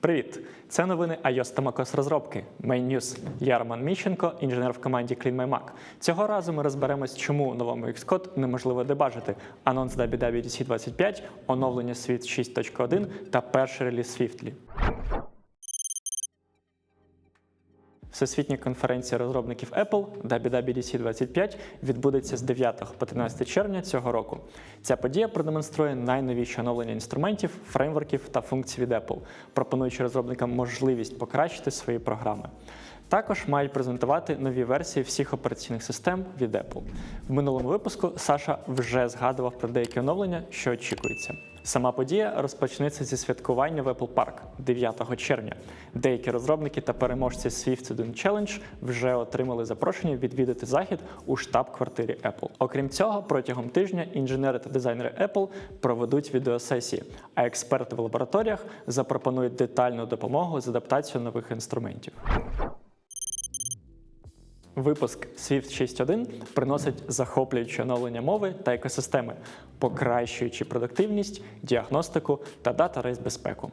Привіт! Це новини iOS та macOS розробки. Main News. Я Роман Міщенко, інженер в команді CleanMyMac. Цього разу ми розберемось, чому новому Xcode неможливо дебажити, анонс WWDC 25, оновлення Swift 6.1 та перший реліз Swiftly. Всесвітня конференція розробників Apple WWDC 25 відбудеться з 9 по 13 червня цього року. Ця подія продемонструє найновіші оновлення інструментів, фреймворків та функцій від Apple, пропонуючи розробникам можливість покращити свої програми. Також мають презентувати нові версії всіх операційних систем від Apple. В минулому випуску Саша вже згадував про деякі оновлення, що очікується. Сама подія розпочнеться зі святкування в Apple Park 9 червня. Деякі розробники та переможці Swift 1 Challenge вже отримали запрошення відвідати захід у штаб-квартирі Apple. Окрім цього, протягом тижня інженери та дизайнери Apple проведуть відеосесії, а експерти в лабораторіях запропонують детальну допомогу з адаптацією нових інструментів. Випуск Swift 6.1 приносить захоплюючі оновлення мови та екосистеми, покращуючи продуктивність, діагностику та дата-рейс безпеку.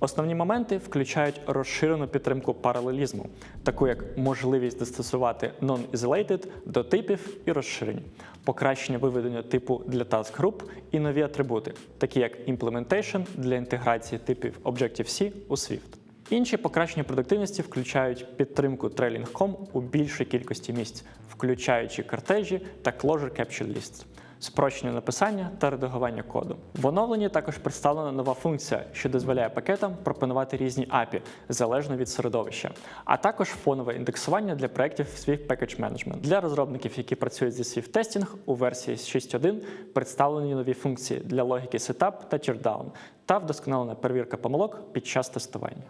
Основні моменти включають розширену підтримку паралелізму, таку як можливість застосувати non-isolated до типів і розширень, покращення виведення типу для task груп і нові атрибути, такі як implementation для інтеграції типів Objective-C у Swift. Інші покращення продуктивності включають підтримку Trailing.com у більшій кількості місць, включаючи картежі та Closure Capture Lists, спрощення написання та редагування коду. В оновленні також представлена нова функція, що дозволяє пакетам пропонувати різні API залежно від середовища, а також фонове індексування для проєктів Swift Package Management. Для розробників, які працюють зі Swift Testing, у версії 6.1 представлені нові функції для логіки Setup та Teardown та вдосконалена перевірка помилок під час тестування.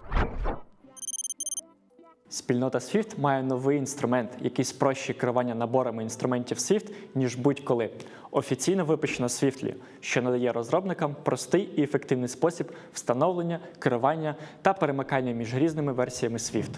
Спільнота Swift має новий інструмент, який спрощує керування наборами інструментів Swift, ніж будь-коли. Офіційно випущено Swiftly, що надає розробникам простий і ефективний спосіб встановлення, керування та перемикання між різними версіями Swift,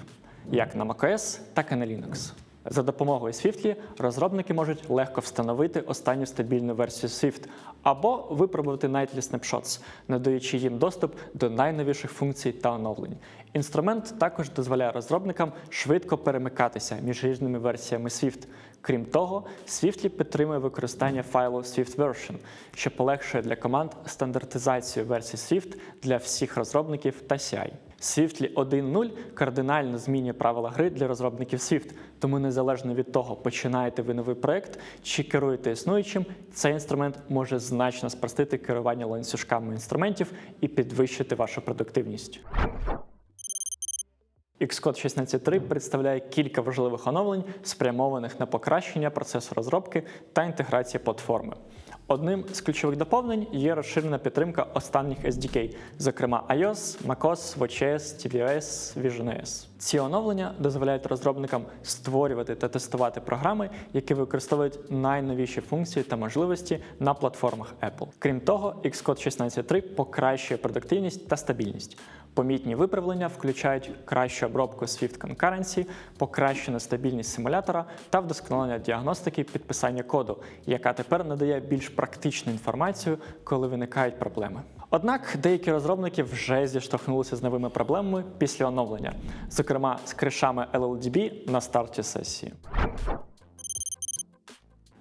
як на macOS, так і на Linux. За допомогою Swiftly розробники можуть легко встановити останню стабільну версію Swift або випробувати Nightly Snapshots, надаючи їм доступ до найновіших функцій та оновлень. Інструмент також дозволяє розробникам швидко перемикатися між різними версіями Swift. Крім того, Swiftly підтримує використання файлу Swift Version, що полегшує для команд стандартизацію версій Swift для всіх розробників та CI. Swiftly 1.0 кардинально змінює правила гри для розробників Swift, тому незалежно від того, починаєте ви новий проект чи керуєте існуючим, цей інструмент може значно спростити керування ланцюжками інструментів і підвищити вашу продуктивність. Xcode 16.3 представляє кілька важливих оновлень, спрямованих на покращення процесу розробки та інтеграції платформи. Одним з ключових доповнень є розширена підтримка останніх SDK, зокрема iOS, macOS, WatchOS, tvOS, VisionOS. Ці оновлення дозволяють розробникам створювати та тестувати програми, які використовують найновіші функції та можливості на платформах Apple. Крім того, Xcode 16.3 покращує продуктивність та стабільність. Помітні виправлення включають кращу обробку Swift Concurrency, покращену стабільність симулятора та вдосконалення діагностики підписання коду, яка тепер надає більш практичну інформацію, коли виникають проблеми. Однак деякі розробники вже зіштовхнулися з новими проблемами після оновлення, зокрема з кришами LLDB на старті сесії.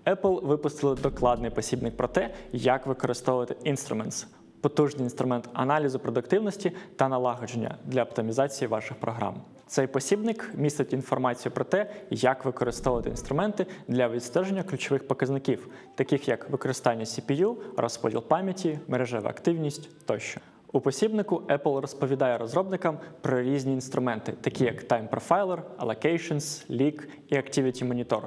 Apple випустили докладний посібник про те, як використовувати Instruments – потужний інструмент аналізу продуктивності та налагодження для оптимізації ваших програм. Цей посібник містить інформацію про те, як використовувати інструменти для відстеження ключових показників, таких як використання CPU, розподіл пам'яті, мережева активність тощо. У посібнику Apple розповідає розробникам про різні інструменти, такі як Time Profiler, Allocations, Leak і Activity Monitor,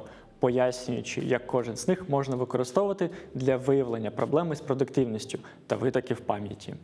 пояснюючи, як кожен з них можна використовувати для виявлення проблеми з продуктивністю та витоків пам'яті.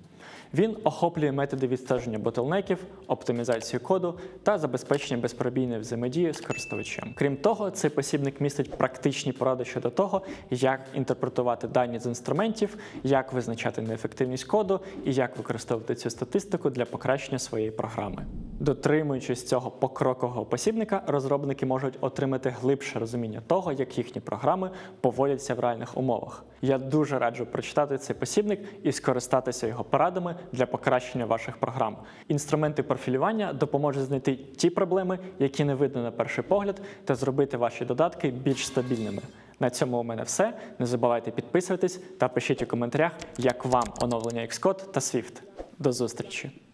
Він охоплює методи відстеження ботлнеків, оптимізацію коду та забезпечення безпробійної взаємодії з користувачем. Крім того, цей посібник містить практичні поради щодо того, як інтерпретувати дані з інструментів, як визначати неефективність коду і як використовувати цю статистику для покращення своєї програми. Дотримуючись цього покрокового посібника, розробники можуть отримати глибше розуміння того, як їхні програми поводяться в реальних умовах. Я дуже раджу прочитати цей посібник і скористатися його порадами для покращення ваших програм. Інструменти профілювання допоможуть знайти ті проблеми, які не видно на перший погляд, та зробити ваші додатки більш стабільними. На цьому у мене все. Не забувайте підписуватись та пишіть у коментарях, як вам оновлення Xcode та Swift. До зустрічі!